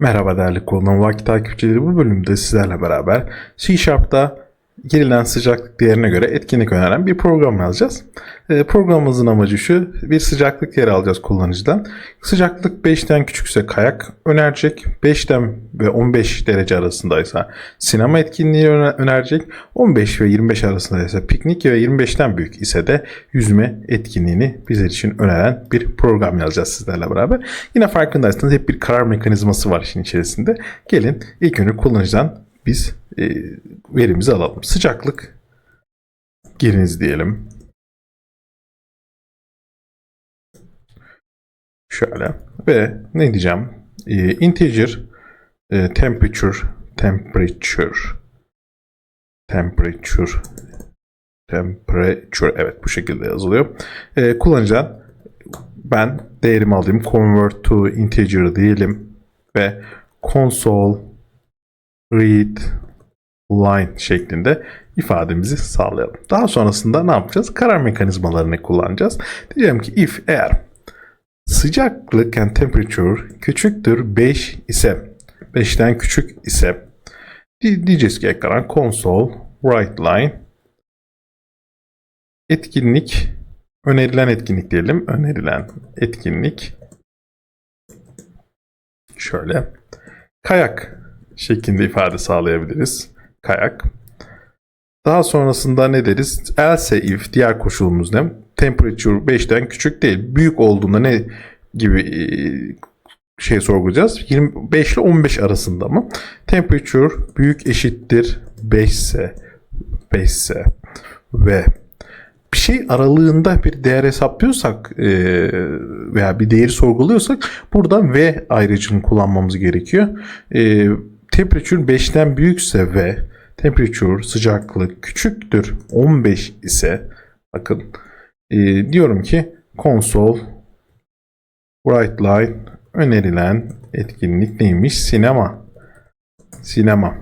Merhaba değerli kullanım vakit takipçileri bu bölümde sizlerle beraber C Sharp'ta girilen sıcaklık değerine göre etkinlik öneren bir program yazacağız. Ee, programımızın amacı şu, bir sıcaklık değeri alacağız kullanıcıdan. Sıcaklık 5'ten küçükse kayak önerecek, 5'ten ve 15 derece arasındaysa sinema etkinliği öne- önerecek, 15 ve 25 arasındaysa piknik ve 25'ten büyük ise de yüzme etkinliğini bizler için öneren bir program yazacağız sizlerle beraber. Yine farkındaysanız hep bir karar mekanizması var işin içerisinde. Gelin ilk önce kullanıcıdan biz e, verimizi alalım. Sıcaklık giriniz diyelim. Şöyle ve ne diyeceğim? E, integer e, temperature temperature temperature temperature evet bu şekilde yazılıyor. E, kullanıcıdan ben değerimi alayım. Convert to integer diyelim ve console read line şeklinde ifademizi sağlayalım. Daha sonrasında ne yapacağız? Karar mekanizmalarını kullanacağız. Diyeceğim ki if eğer sıcaklık and temperature küçüktür 5 ise 5'ten küçük ise di- diyeceğiz ki ekrana console write line etkinlik önerilen etkinlik diyelim. Önerilen etkinlik şöyle kayak şeklinde ifade sağlayabiliriz. Kayak. Daha sonrasında ne deriz? Else if diğer koşulumuz ne? Temperature 5'ten küçük değil. Büyük olduğunda ne gibi e, şey sorgulayacağız? 25 ile 15 arasında mı? Temperature büyük eşittir 5 ise 5 ise ve bir şey aralığında bir değer hesaplıyorsak e, veya bir değeri sorguluyorsak burada V ayrıcını kullanmamız gerekiyor. E, temperature 5'ten büyükse ve temperature sıcaklık küçüktür 15 ise bakın e, diyorum ki console bright line önerilen etkinlik neymiş? Sinema. Sinema.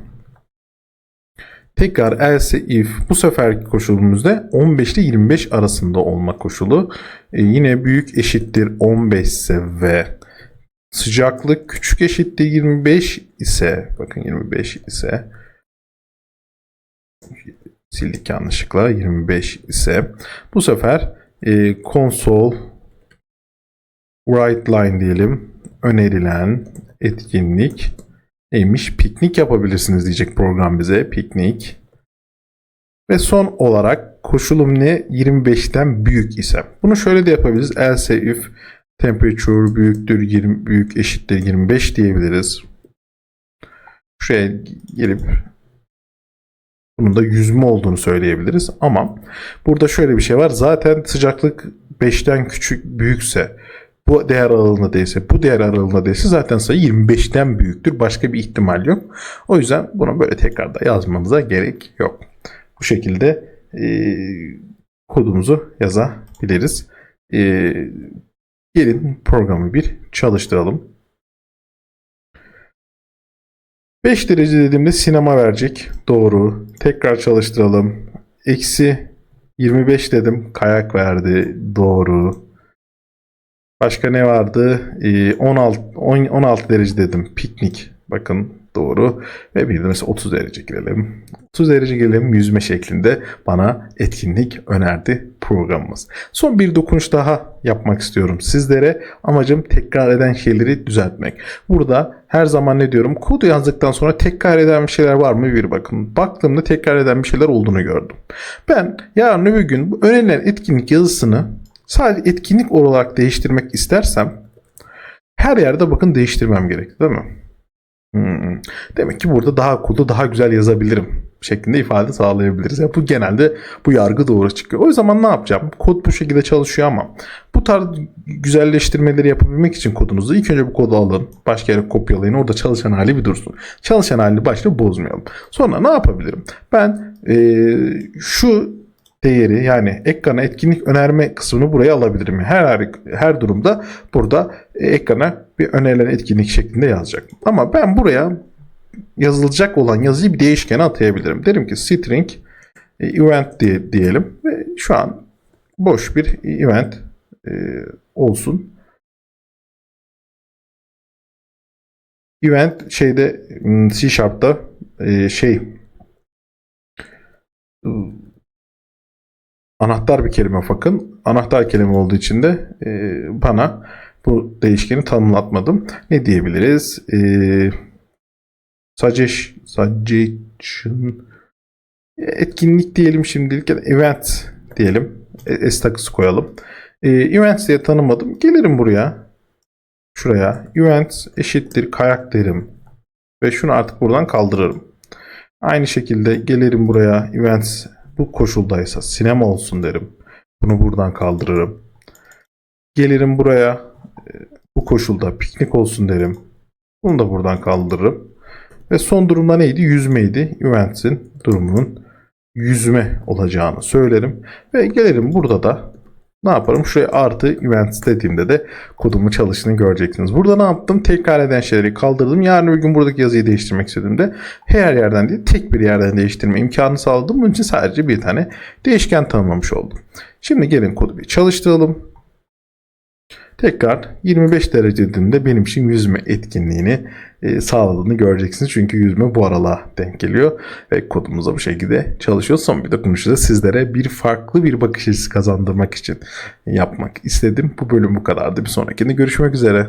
Tekrar else if bu seferki koşulumuzda 15 ile 25 arasında olma koşulu. E, yine büyük eşittir 15 ise ve sıcaklık küçük eşittir 25 ise bakın 25 ise sildik yanlışlıkla 25 ise bu sefer e, console write line diyelim önerilen etkinlik neymiş? Piknik yapabilirsiniz diyecek program bize. Piknik. Ve son olarak koşulum ne? 25'ten büyük ise. Bunu şöyle de yapabiliriz. Else if temperature büyüktür 20 büyük eşittir 25 diyebiliriz. Şuraya gelip bunun da yüzme olduğunu söyleyebiliriz. Ama burada şöyle bir şey var. Zaten sıcaklık 5'ten küçük büyükse bu değer aralığında değilse, bu değer aralığında değilse zaten sayı 25'ten büyüktür. Başka bir ihtimal yok. O yüzden bunu böyle tekrar da yazmamıza gerek yok. Bu şekilde e, kodumuzu yazabiliriz. E, gelin programı bir çalıştıralım. 5 derece dediğimde sinema verecek. Doğru. Tekrar çalıştıralım. Eksi 25 dedim. Kayak verdi. Doğru. Başka ne vardı? Ee, 16, 10 16 derece dedim. Piknik. Bakın doğru. Ve bir de mesela 30 derece girelim. 30 derece girelim yüzme şeklinde bana etkinlik önerdi programımız. Son bir dokunuş daha yapmak istiyorum sizlere. Amacım tekrar eden şeyleri düzeltmek. Burada her zaman ne diyorum? Kodu yazdıktan sonra tekrar eden bir şeyler var mı bir bakın. Baktığımda tekrar eden bir şeyler olduğunu gördüm. Ben yarın öbür gün bu önerilen etkinlik yazısını sadece etkinlik olarak değiştirmek istersem her yerde bakın değiştirmem gerek değil mi? Hmm. Demek ki burada daha kodu daha güzel yazabilirim şeklinde ifade sağlayabiliriz. Ya bu genelde bu yargı doğru çıkıyor. O zaman ne yapacağım? Kod bu şekilde çalışıyor ama bu tarz güzelleştirmeleri yapabilmek için kodunuzu ilk önce bu kodu alın. Başka yere kopyalayın. Orada çalışan hali bir dursun. Çalışan halini başta bozmayalım. Sonra ne yapabilirim? Ben eee, şu değeri yani ekrana etkinlik önerme kısmını buraya alabilirim. Her her durumda burada ekrana bir önerilen etkinlik şeklinde yazacak. Ama ben buraya yazılacak olan yazıyı bir değişkene atayabilirim. Derim ki string e, event diye diyelim ve şu an boş bir event e, olsun. event şeyde C Sharp'ta e, şey anahtar bir kelime bakın. Anahtar kelime olduğu için de e, bana bu değişkeni tanımlatmadım. Ne diyebiliriz? E, suggest, suggestion etkinlik diyelim şimdilik ya da event diyelim. E, S takısı koyalım. E, events diye tanımadım. Gelirim buraya. Şuraya. Events eşittir kayak derim. Ve şunu artık buradan kaldırırım. Aynı şekilde gelirim buraya. Events bu koşuldaysa sinema olsun derim. Bunu buradan kaldırırım. Gelirim buraya. e, Bu koşulda piknik olsun derim. Bunu da buradan kaldırırım. Ve son durumda neydi? Yüzmeydi. Events'in durumunun yüzme olacağını söylerim. Ve gelirim burada da ne yaparım? Şuraya artı events dediğimde de kodumu çalıştığını göreceksiniz. Burada ne yaptım? Tekrar eden şeyleri kaldırdım. Yarın bir gün buradaki yazıyı değiştirmek istediğimde her yerden değil tek bir yerden değiştirme imkanı sağladım. Bunun için sadece bir tane değişken tanımlamış oldum. Şimdi gelin kodu bir çalıştıralım. Tekrar 25 derece benim için yüzme etkinliğini e, sağladığını göreceksiniz. Çünkü yüzme bu aralığa denk geliyor. Ve kodumuz da bu şekilde çalışıyor. Son bir dokunuşu da sizlere bir farklı bir bakış açısı kazandırmak için yapmak istedim. Bu bölüm bu kadardı. Bir sonrakinde görüşmek üzere.